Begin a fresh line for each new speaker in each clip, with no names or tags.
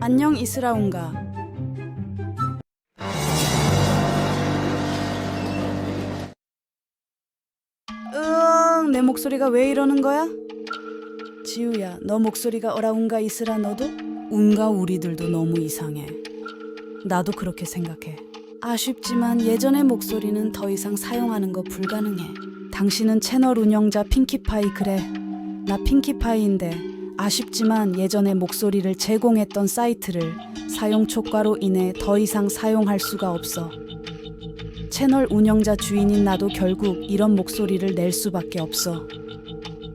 안녕 이스라운가. 으응, 내 목소리가 왜 이러는 거야? 지우야, 너 목소리가 어라운가 이스라 너도? 운가 우리들도 너무 이상해. 나도 그렇게 생각해. 아쉽지만 예전의 목소리는 더 이상 사용하는 거 불가능해. 당신은 채널 운영자 핑키파이 그래. 나 핑키파이인데 아쉽지만 예전의 목소리를 제공했던 사이트를 사용 초과로 인해 더 이상 사용할 수가 없어. 채널 운영자 주인인 나도 결국 이런 목소리를 낼 수밖에 없어.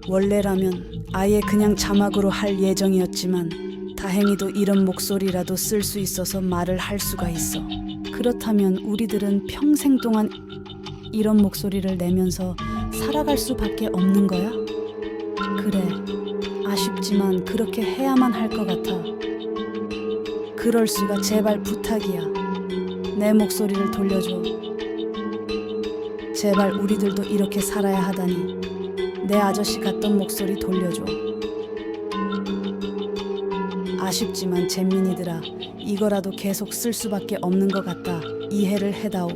원래라면 아예 그냥 자막으로 할 예정이었지만 다행히도 이런 목소리라도 쓸 수 있어서 말을 할 수가 있어. 그렇다면 우리들은 평생 동안 이런 목소리를 내면서 살아갈 수밖에 없는 거야? 그래. 아쉽지만 그렇게 해야만 할 것 같아. 그럴 수가 제발 부탁이야. 내 목소리를 돌려줘. 제발 우리들도 이렇게 살아야 하다니. 내 아저씨 같던 목소리 돌려줘. 아쉽지만 잼민이들아, 이거라도 계속 쓸 수밖에 없는 것 같다. 이해를 해다오.